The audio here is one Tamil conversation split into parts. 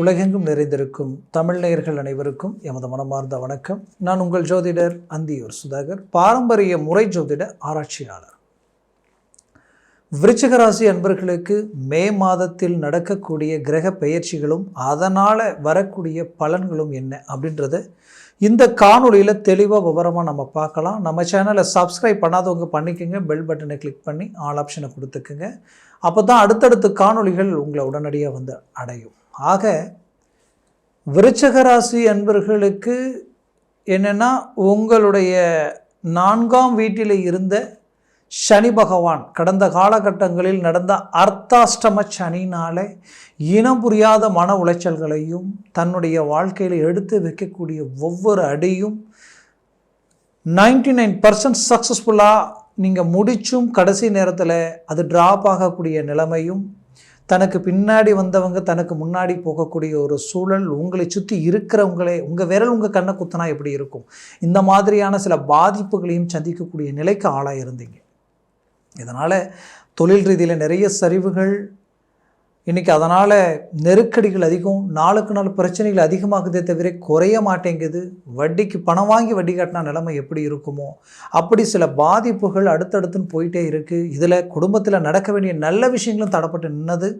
உலகெங்கும் நிறைந்திருக்கும் தமிழ் நேயர்கள் அனைவருக்கும் எமது மனமார்ந்த வணக்கம். நான் உங்கள் ஜோதிடர் அந்தியூர் சுதாகர் பாரம்பரிய முறை ஜோதிட ஆராய்ச்சியாளர். விருச்சிகராசி அன்பர்களுக்கு மே மாதத்தில் நடக்கக்கூடிய கிரக பெயர்ச்சிகளும் அதனால் வரக்கூடிய பலன்களும் என்ன அப்படின்றத இந்த காணொளியில் தெளிவாக விவரமாக நம்ம பார்க்கலாம். நம்ம சேனலை சப்ஸ்கிரைப் பண்ணாதவங்க பண்ணிக்கோங்க. பெல் பட்டனை கிளிக் பண்ணி ஆல் ஆப்ஷனை கொடுத்துக்குங்க. அப்போ தான் அடுத்தடுத்த காணொளிகள் உங்களை உடனடியாக வந்து அடையும். ஆக விருச்சகராசி என்பர்களுக்கு அன்பர்களுக்கு என்னென்னா உங்களுடைய நான்காம் வீட்டில் இருந்த சனி பகவான் கடந்த காலகட்டங்களில் நடந்த அர்த்தாஷ்டம சனினாலே இனம் புரியாத மன உளைச்சல்களையும் தன்னுடைய வாழ்க்கையில் எடுத்து வைக்கக்கூடிய ஒவ்வொரு அடியும் நைன்டி நைன் பர்சன்ட் சக்ஸஸ்ஃபுல்லாக நீங்கள் முடிச்சும் கடைசி நேரத்தில் அது ட்ராப் ஆகக்கூடிய நிலைமையும் தனக்கு பின்னாடி வந்தவங்க தனக்கு முன்னாடி போகக்கூடிய ஒரு சூழல் உங்களை சுற்றி இருக்கிறவங்களே உங்கள் விரல் உங்கள் கண்ணை குத்தினா எப்படி இருக்கும்? இந்த மாதிரியான சில பாதிப்புகளையும் சந்திக்கக்கூடிய நிலைக்கு ஆளாக இருந்தீங்க இதனால் தொழில் ரீதியில் நிறைய சரிவுகள் இன்றைக்கி அதனால் நெருக்கடிகள் அதிகம் நாளுக்கு நாள் பிரச்சனைகள் அதிகமாகுதே தவிர குறைய மாட்டேங்குது. வட்டிக்கு பணம் வாங்கி வட்டி கட்டினா நிலைமை எப்படி இருக்குமோ? அப்படி சில பாதிப்புகள் அடுத்தடுத்துன்னு போயிட்டே இருக்குது இதில் குடும்பத்தில் நடக்க வேண்டிய நல்ல விஷயங்களும் தடப்பட்டு நின்னது.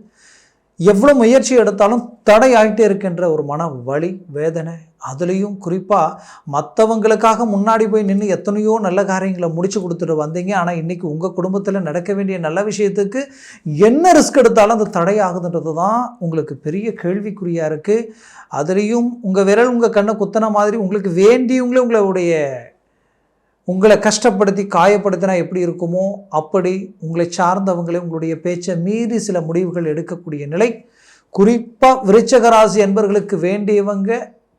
எவ்வளோ முயற்சி எடுத்தாலும் தடை ஆகிட்டே இருக்கின்ற ஒரு மன வலி வேதனை அதுலேயும் குறிப்பாக மற்றவங்களுக்காக முன்னாடி போய் நின்று எத்தனையோ நல்ல காரியங்களை முடிச்சு கொடுத்துட்டு வந்தீங்க. ஆனால் இன்றைக்கி உங்கள் குடும்பத்தில் நடக்க வேண்டிய நல்ல விஷயத்துக்கு என்ன ரிஸ்க் எடுத்தாலும் அது தடை ஆகுதுன்றது தான் உங்களுக்கு பெரிய கேள்விக்குறியாக இருக்குது அதுலேயும் உங்கள் விரல் உங்கள் கண்ணை குத்தின மாதிரி உங்களுக்கு வேண்டியவங்களே உங்களுடைய உங்களை கஷ்டப்படுத்தி காயப்படுத்தினா எப்படி இருக்குமோ அப்படி உங்களை சார்ந்தவங்களே உங்களுடைய பேச்சை மீறி சில முடிவுகள் எடுக்கக்கூடிய நிலை. குறிப்பாக விருச்சகராசி என்பர்களுக்கு என்பவர்களுக்கு வேண்டியவங்க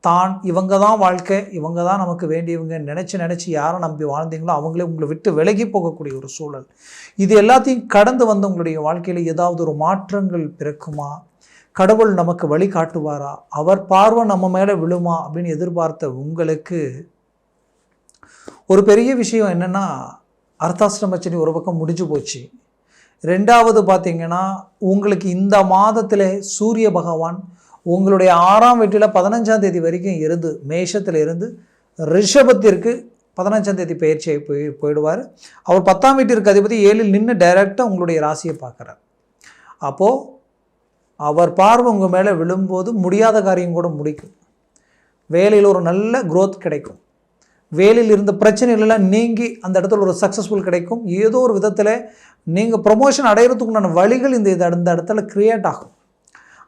தான் இவங்க தான் வாழ்க்கை இவங்க தான் நமக்கு வேண்டியவங்க நினச்சி நினச்சி யாரை நம்பி வாழ்ந்தீங்களோ அவங்களே உங்களை விட்டு விலகி போகக்கூடிய ஒரு சூழல். இது எல்லாத்தையும் கடந்து வந்து உங்களுடைய வாழ்க்கையில் ஏதாவது ஒரு மாற்றங்கள் பிறக்குமா? கடவுள் நமக்கு வழி காட்டுவாரா அவர் பார்வை நம்ம மேலே விழுமா அப்படின்னு எதிர்பார்த்த உங்களுக்கு ஒரு பெரிய விஷயம் என்னென்னா அர்த்தாசிரமச்சனி ஒரு பக்கம் முடிஞ்சு போச்சு. ரெண்டாவது பார்த்தீங்கன்னா உங்களுக்கு இந்த மாதத்தில் சூரிய பகவான் உங்களுடைய ஆறாம் வீட்டில் பதினஞ்சாம் தேதி வரைக்கும் இருந்து மேஷத்தில் இருந்து ரிஷபத்திற்கு பதினஞ்சாம் தேதி பயிற்சியை போய் போயிடுவார். அவர் பத்தாம் வீட்டிற்கு அதிபதி ஏழில் நின்று டைரெக்டாக உங்களுடைய ராசியை பார்க்குறார் அப்போது அவர் பார்வை உங்கள் மேலே விழும்போது முடியாத காரியம் கூட முடிக்கும். வேலையில் ஒரு நல்ல குரோத் கிடைக்கும். வேலையில் இருந்த பிரச்சனைகளெல்லாம் நீங்கி அந்த இடத்துல ஒரு சக்ஸஸ்ஃபுல் கிடைக்கும். ஏதோ ஒரு விதத்தில் நீங்கள் ப்ரொமோஷன் அடையிறதுக்குண்டான வழிகள் இந்த இது அந்த இடத்துல க்ரியேட் ஆகும்.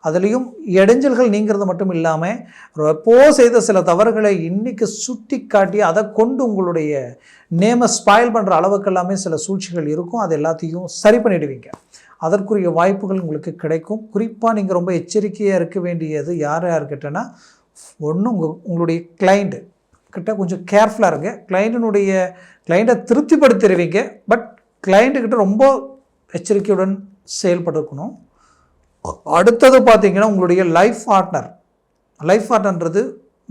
அதுலேயும் இடைஞ்சல்கள் நீங்கிறது மட்டும் இல்லாமல் எப்போ செய்த சில தவறுகளை இன்றைக்கி சுட்டி காட்டி அதை கொண்டு உங்களுடைய நேமை ஸ்பாயில் பண்ணுற அளவுக்கு எல்லாமே சில சூழ்ச்சிகள் இருக்கும். அது எல்லாத்தையும் சரி பண்ணிடுவீங்க. அதற்குரிய வாய்ப்புகள் உங்களுக்கு கிடைக்கும். குறிப்பாக நீங்கள் ரொம்ப எச்சரிக்கையாக இருக்க வேண்டியது யார் யார்கிட்டனா ஒன்று உங்கள் உங்களுடைய கிளைண்ட்டு கிட்ட கொஞ்சம் கேர்ஃபுல்லாக இருங்க. கிளைண்ட்டினுடைய கிளைண்ட்டை திருப்திப்படுத்திடுவீங்க. பட் கிளைண்ட்டுக்கிட்ட ரொம்ப எச்சரிக்கையுடன் செயல்படுக்கணும் அடுத்தது பார்த்தீங்கன்னா உங்களுடைய லைஃப் பார்ட்னர் லைஃப் பார்ட்னர்ன்றது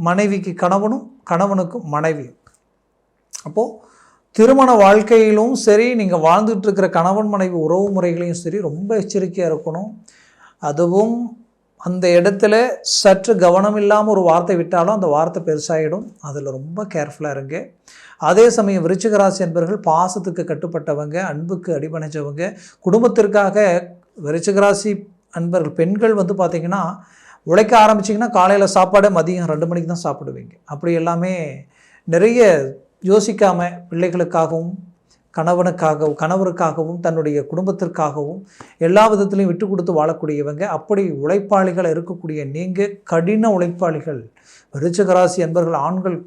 மனைவிக்கு கணவனும் கணவனுக்கும் மனைவியும். அப்போது திருமண வாழ்க்கையிலும் சரி நீங்கள் வாழ்ந்துட்டுருக்கிற கணவன் மனைவி உறவு முறைகளையும் சரி ரொம்ப எச்சரிக்கையாக இருக்கணும். அதுவும் அந்த இடத்துல சற்று கவனம் இல்லாமல் ஒரு வார்த்தை விட்டாலும் அந்த வார்த்தை பெருசாகிடும் அதில் ரொம்ப கேர்ஃபுல்லாக இருங்க. அதே சமயம் விருச்சிக ராசி என்பவர்கள் பாசத்துக்கு கட்டுப்பட்டவங்க அன்புக்கு அடிபணிச்சவங்க குடும்பத்திற்காக விருச்சிக ராசி அன்பர்கள் பெண்கள் வந்து பார்த்திங்கன்னா உழைக்க ஆரம்பிச்சிங்கன்னா காலையில் சாப்பாடு மதியம் ரெண்டு மணிக்கு தான் சாப்பிடுவீங்க. அப்படி எல்லாமே நிறைய யோசிக்காமல் பிள்ளைகளுக்காகவும் கணவனுக்காகவும் கணவருக்காகவும் தன்னுடைய குடும்பத்திற்காகவும் எல்லா விதத்திலையும் விட்டு கொடுத்து வாழக்கூடியவங்க அப்படி உழைப்பாளிகள் இருக்கக்கூடிய நீங்கள் கடின உழைப்பாளிகள். விருச்சகராசி என்பர்கள் ஆண்கள்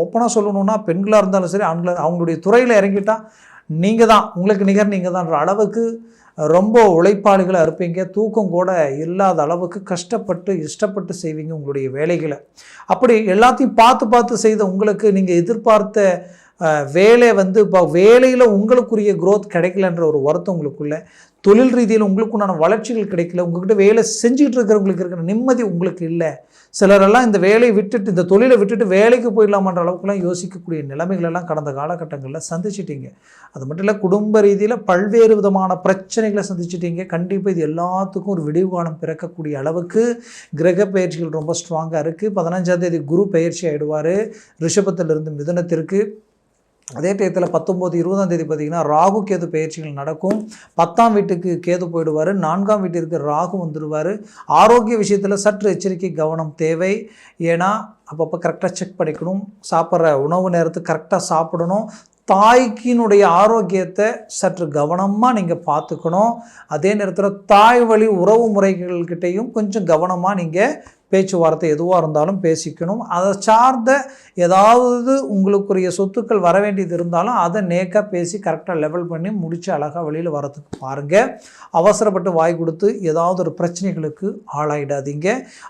ஓப்பனாக சொல்லணும்னா பெண்களாக இருந்தாலும் சரி ஆண்களாக அவங்களுடைய துறையில் இறங்கிட்டால் நீங்கள் தான் உங்களுக்கு நிகர் நீங்கள் தான்ற அளவுக்கு ரொம்ப உழைப்பாளிகளாக இருப்பீங்க. தூக்கம் கூட இல்லாத அளவுக்கு கஷ்டப்பட்டு இஷ்டப்பட்டு செய்வீங்க உங்களுடைய வேலைகளை. அப்படி எல்லாத்தையும் பார்த்து பார்த்து செய்த உங்களுக்கு நீங்கள் எதிர்பார்த்த வேலை வந்து இப்போ வேலையில் உங்களுக்குரிய க்ரோத் கிடைக்கலன்ற ஒரு வருத்தம் உங்களுக்குள்ள தொழில் ரீதியில் உங்களுக்கு உண்டான வளர்ச்சிகள் கிடைக்கல உங்ககிட்ட வேலை செஞ்சுக்கிட்டு இருக்கிறவங்களுக்கு இருக்கிற நிம்மதி உங்களுக்கு இல்லை சிலரெல்லாம் இந்த வேலையை விட்டுட்டு இந்த தொழிலை விட்டுட்டு வேலைக்கு போயிடலாமன்ற அளவுக்குலாம் யோசிக்கக்கூடிய நிலைமைகளெல்லாம் கடந்த காலகட்டங்களில் சந்திச்சிட்டீங்க. அது மட்டும் இல்லை குடும்ப ரீதியில் பல்வேறு விதமான பிரச்சனைகளை சந்திச்சிட்டீங்க. கண்டிப்பாக இது எல்லாத்துக்கும் ஒரு விடிவு காலம் பிறக்கக்கூடிய அளவுக்கு கிரக பயிற்சிகள் ரொம்ப ஸ்ட்ராங்காக இருக்குது பதினஞ்சாம் தேதி குரு பயிற்சி ஆகிடுவார் ரிஷபத்திலிருந்து மிதனத்திற்கு அதே டயத்தில் பத்தொம்போது இருபதாம் தேதி பார்த்தீங்கன்னா ராகு கேது பயிற்சிகள் நடக்கும். பத்தாம் வீட்டுக்கு கேது போயிடுவார். நான்காம் வீட்டிற்கு ராகு வந்துடுவார். ஆரோக்கிய விஷயத்தில் சற்று எச்சரிக்கை கவனம் தேவை. ஏன்னா அப்பப்போ கரெக்டாக செக் பண்ணிக்கணும். சாப்பிட்ற உணவு நேரத்துக்கு கரெக்டாக சாப்பிடணும். தாய்க்கினுடைய ஆரோக்கியத்தை சற்று கவனமாக நீங்கள் பார்த்துக்கணும். அதே நேரத்தில் தாய் வழி உறவு முறைகள்கிட்டையும் கொஞ்சம் கவனமாக நீங்கள் பேச்சுவார்த்தை எதுவாக இருந்தாலும் பேசிக்கணும். அதை சார்ந்த ஏதாவது உங்களுக்குரிய சொத்துக்கள் வர வேண்டியது இருந்தாலும் அதை நேக்காக பேசி கரெக்டாக லெவல் பண்ணி முடித்து அழகாக வெளியில் வரதுக்கு பாருங்கள் அவசரப்பட்டு வாய் கொடுத்து ஏதாவது ஒரு பிரச்சனைகளுக்கு ஆளாயிடாதீங்க.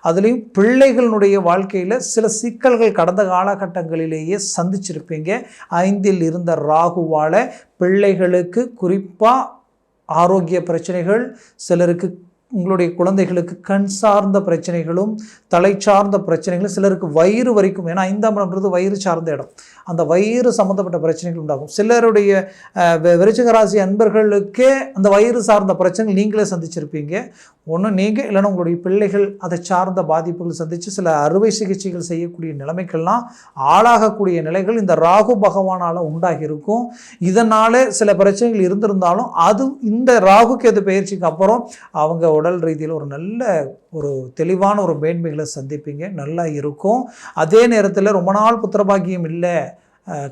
அதுலேயும் பிள்ளைகளுடைய வாழ்க்கையில் சில சிக்கல்கள் கடந்த காலகட்டங்களிலேயே சந்திச்சிருப்பீங்க. ஐந்தில் இருந்த ராகுவால் பிள்ளைகளுக்கு குறிப்பாக ஆரோக்கிய பிரச்சனைகள் சிலருக்கு உங்களுடைய குழந்தைகளுக்கு கண் சார்ந்த பிரச்சனைகளும் தலை சார்ந்த பிரச்சனைகளும் சிலருக்கு வயிறு வரைக்கும் ஏன்னா ஐந்தாம் இடம்ன்றது வயிறு சார்ந்த இடம். அந்த வயிறு சம்மந்தப்பட்ட பிரச்சனைகள் உண்டாகும். சிலருடைய விருச்சகராசி அன்பர்களுக்கே அந்த வயிறு சார்ந்த பிரச்சனைகள் நீங்களே சந்திச்சிருப்பீங்க. ஒன்று நீங்கள் இல்லைன்னா உங்களுடைய பிள்ளைகள் அதை சார்ந்த பாதிப்புகள் சந்தித்து சில அறுவை சிகிச்சைகள் செய்யக்கூடிய நிலைமைக்கெல்லாம் ஆளாகக்கூடிய நிலைகள் இந்த ராகு பகவானால் உண்டாகி இருக்கும் இதனால் சில பிரச்சனைகள் இருந்திருந்தாலும் அது இந்த ராகு கேது பயிற்சிக்கு அப்புறம் அவங்க உடல் ரீதியில் ஒரு நல்ல ஒரு தெளிவான ஒரு மேன்மைகளை சந்திப்பீங்க. நல்லா இருக்கும். அதே நேரத்தில் ரொம்ப நாள் புத்திரபாக்கியம் இல்லை.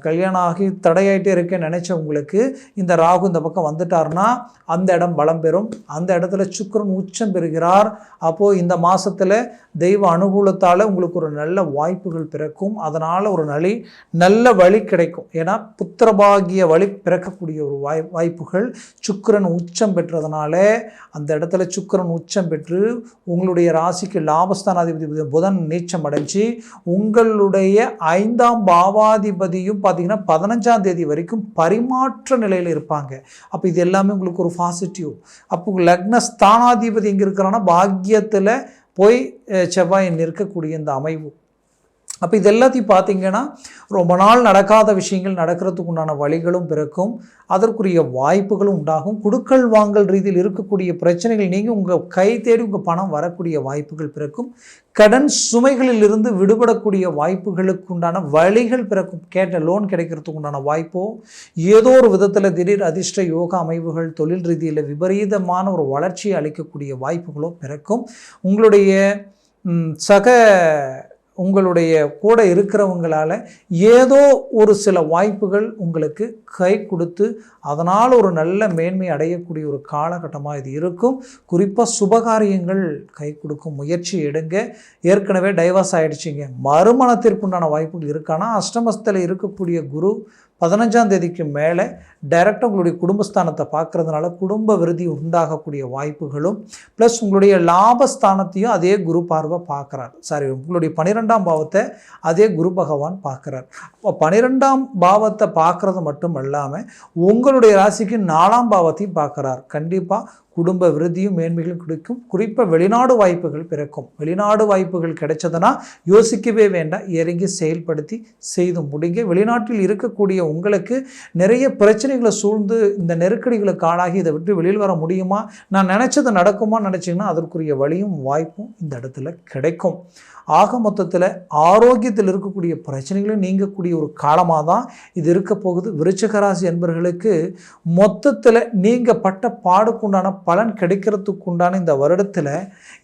கல்யாணம் ஆகி தடையாயிட்டே இருக்கேன்னு நினச்ச உங்களுக்கு இந்த ராகு இந்த பக்கம் வந்துட்டார்னா அந்த இடம் பலம் பெறும். அந்த இடத்துல சுக்கிரன் உச்சம் பெறுகிறார். அப்போது இந்த மாதத்தில் தெய்வ அனுகூலத்தால் உங்களுக்கு ஒரு நல்ல வாய்ப்புகள் பிறக்கும். அதனால் ஒரு நலி நல்ல வழி கிடைக்கும். ஏன்னா புத்திரபாகிய வழி பிறக்கக்கூடிய ஒரு வாய் வாய்ப்புகள். சுக்கிரன் உச்சம் பெற்றதுனால அந்த இடத்துல சுக்கரன் உச்சம் பெற்று உங்களுடைய ராசிக்கு லாபஸ்தானாதிபதி புதன் நீச்சம் அடைஞ்சு உங்களுடைய ஐந்தாம் பாவாதிபதி தேதியும் பார்த்தீங்கன்னா பதினஞ்சாம் தேதி வரைக்கும் பரிமாற்ற நிலையில் இருப்பாங்க. அப்போ இது எல்லாமே உங்களுக்கு ஒரு பாசிட்டிவ் அப்போ உங்க லக்ன ஸ்தானாதிபதி எங்கே இருக்கிறான்னா பாக்கியத்தில் போய் செவ்வாய் நிற்கக்கூடிய இந்த அமைவு. அப்போ இது எல்லாத்தையும் பார்த்தீங்கன்னா ரொம்ப நாள் நடக்காத விஷயங்கள் நடக்கிறதுக்கு உண்டான வழிகளும் பிறக்கும். அதற்குரிய வாய்ப்புகளும் உண்டாகும். குடுக்கல் வாங்கல் ரீதியில் இருக்கக்கூடிய பிரச்சனைகள் நீங்கள் உங்கள் கை தேடி உங்கள் பணம் வரக்கூடிய வாய்ப்புகள் பிறக்கும். கடன் சுமைகளில் இருந்து விடுபடக்கூடிய வாய்ப்புகளுக்கு உண்டான வழிகள் பிறக்கும். கேட்ட லோன் கிடைக்கிறதுக்கு உண்டான வாய்ப்போ ஏதோ ஒரு விதத்தில் திடீர் அதிர்ஷ்ட யோகா அமைவுகள் தொழில் ரீதியில் விபரீதமான ஒரு வளர்ச்சியை அளிக்கக்கூடிய வாய்ப்புகளோ பிறக்கும். உங்களுடைய சக உங்களுடைய கூட இருக்கிறவங்களால் ஏதோ ஒரு சில வாய்ப்புகள் உங்களுக்கு கை கொடுத்து அதனால் ஒரு நல்ல மேன்மை அடையக்கூடிய ஒரு காலகட்டமாக இது இருக்கும். குறிப்பாக சுபகாரியங்கள் கை கொடுக்கும் முயற்சி எடுங்க. ஏற்கனவே டைவர்ஸ் ஆகிடுச்சிங்க மறுமணத்திற்குண்டான வாய்ப்புகள் இருக்கானா அஷ்டமஸ்தில் இருக்கக்கூடிய குரு பதினஞ்சாம் தேதிக்கு மேலே டைரெக்டாக உங்களுடைய குடும்பஸ்தானத்தை பார்க்கறதுனால குடும்ப விருதி உண்டாகக்கூடிய வாய்ப்புகளும் ப்ளஸ் உங்களுடைய லாபஸ்தானத்தையும் அதே குரு பார்வை பார்க்குறார். சாரி உங்களுடைய பன்னிரெண்டாம் பாவத்தை அதே குரு பகவான் பார்க்குறார். அப்போ பன்னிரெண்டாம் பாவத்தை பார்க்குறது மட்டும் இல்லாமல் உங்களுடைய ராசிக்கு நாலாம் பாவத்தையும் பார்க்குறார். கண்டிப்பாக குடும்ப விருத்தியும் மேன்மைகளும் கிடைக்கும். குறிப்பாக வெளிநாடு வாய்ப்புகள் பிறக்கும். வெளிநாடு வாய்ப்புகள் கிடைச்சதுன்னா யோசிக்கவே வேண்டாம். இறங்கி செயல்படுத்தி செய்து முடிங்க. வெளிநாட்டில் இருக்கக்கூடிய உங்களுக்கு நிறைய பிரச்சனைகளை சூழ்ந்து இந்த நெருக்கடிகளுக்கு ஆளாகி இதை விட்டு வெளியில் வர முடியுமா? நான் நினச்சது நடக்குமா நினச்சிங்கன்னா அதற்குரிய வழியும் வாய்ப்பும் இந்த இடத்துல கிடைக்கும். ஆக மொத்தத்தில் ஆரோக்கியத்தில் இருக்கக்கூடிய பிரச்சனைகளும் நீங்கக்கூடிய ஒரு காலமாக தான் இது இருக்க போகுது. விருச்சகராசி என்பர்களுக்கு மொத்தத்தில் நீங்கள் பட்ட பாடுக்குண்டான பலன் கிடைக்கிறதுக்கு உண்டான இந்த வருடத்தில்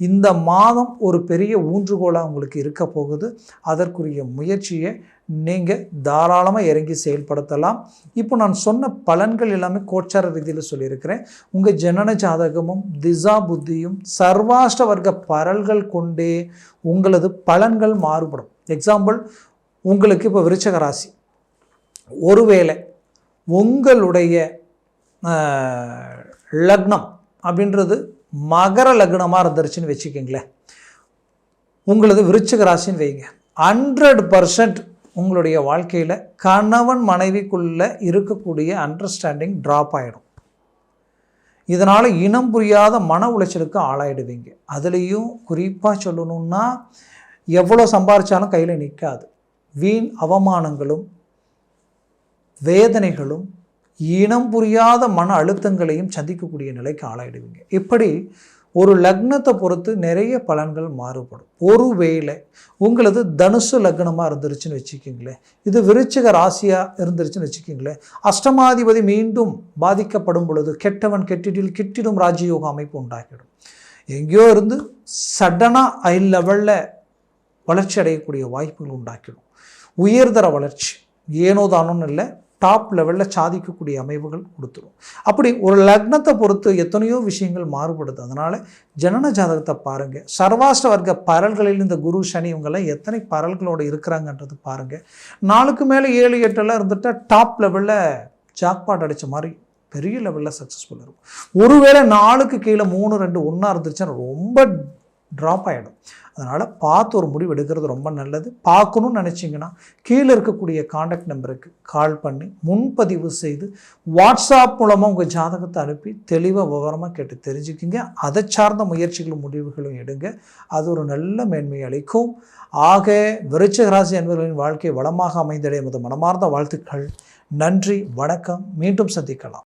இந்த மாதம் ஒரு பெரிய ஊன்றுகோலாக உங்களுக்கு இருக்க போகுது. அதற்குரிய முயற்சியை நீங்கள் தாராளமாக இறங்கி செயல்படுத்தலாம். இப்போ நான் சொன்ன பலன்கள் எல்லாமே கோச்சார ரீதியில் சொல்லியிருக்கிறேன். உங்கள் ஜனன ஜாதகமும் திசா புத்தியும் சர்வாஷ்ட வர்க்க பரல்கள் கொண்டே உங்களது பலன்கள் மாறுபடும். எக்ஸாம்பிள் உங்களுக்கு இப்போ விருச்சக ராசி. ஒருவேளை உங்களுடைய லக்னம் அப்படின்றது மகர லக்னமாக இருந்துருச்சுன்னு வச்சுக்கோங்களேன் உங்களது விருச்சிக ராசின்னு வைங்க. ஹண்ட்ரட் பர்சன்ட் உங்களுடைய வாழ்க்கையில் கணவன் மனைவிக்குள்ளே இருக்கக்கூடிய அண்டர்ஸ்டாண்டிங் ட்ராப் ஆகிடும் இதனால் இனம் புரியாத மன உளைச்சலுக்கு ஆளாயிடுவீங்க. அதுலேயும் குறிப்பாக சொல்லணுன்னா எவ்வளோ சம்பாரித்தாலும் கையில் நிற்காது வீண் அவமானங்களும் வேதனைகளும் இனம் புரியாத மன அழுத்தங்களையும் சந்திக்கக்கூடிய நிலைக்கு ஆளாயிடுவீங்க. இப்படி ஒரு லக்னத்தை பொறுத்து நிறைய பலன்கள் மாறுபடும். ஒருவேளை உங்களது தனுசு லக்னமாக இருந்துருச்சுன்னு வச்சுக்கிங்களேன் இது விருச்சிக ராசியாக இருந்துருச்சுன்னு வச்சுக்கிங்களேன் அஷ்டமாதிபதி மீண்டும் பாதிக்கப்படும் பொழுது கெட்டவன் கெட்டிடில் கிட்டிடும் ராஜயோக அமைப்பு உண்டாகிடும். எங்கேயோ இருந்து சடனாக ஹை லெவலில் வளர்ச்சி அடையக்கூடிய வாய்ப்புகள் உண்டாக்கிடும். உயர்தர வளர்ச்சி. ஏனோ தானோன்னு இல்லை டாப் லெவலில் சாதிக்கக்கூடிய அமைவுகள் கொடுத்துரும். அப்படி ஒரு லக்னத்தை பொறுத்து எத்தனையோ விஷயங்கள் மாறுபடுது. அதனால் ஜனன ஜாதகத்தை பாருங்கள் சர்வாஷ்ட வர்க்க பரல்களில் இந்த குரு சனி இவங்கெல்லாம் எத்தனை பரல்களோடு இருக்கிறாங்கன்றது பாருங்கள் நாளுக்கு மேலே ஏழு எட்டெல்லாம் இருந்துட்டால் டாப் லெவலில் ஜாக்பாட் அடித்த மாதிரி பெரிய லெவலில் சக்ஸஸ்ஃபுல்லாக இருக்கும். ஒருவேளை நாளுக்கு கீழே மூணு ரெண்டு ஒன்றா இருந்துச்சுன்னா ரொம்ப ட்ராப் ஆகிடும் அதனால் பார்த்து ஒரு முடிவு எடுக்கிறது ரொம்ப நல்லது. பார்க்கணும்னு நினச்சிங்கன்னா கீழே இருக்கக்கூடிய காண்டாக்ட் நம்பருக்கு கால் பண்ணி முன்பதிவு செய்து வாட்ஸ்அப் மூலமாக உங்கள் ஜாதகத்தை அனுப்பி தெளிவாக விவரமாக கேட்டு தெரிஞ்சுக்கிங்க. அதை சார்ந்த முயற்சிகளும் முடிவுகளும் எடுங்க. அது ஒரு நல்ல மேன்மையை அளிக்கும். ஆக விருச்சகராசி அன்பர்களின் என்பவர்களின் வாழ்க்கை வளமாக அமைந்தடைய எமது மனமார்ந்த வாழ்த்துக்கள். நன்றி வணக்கம். மீண்டும் சந்திக்கலாம்.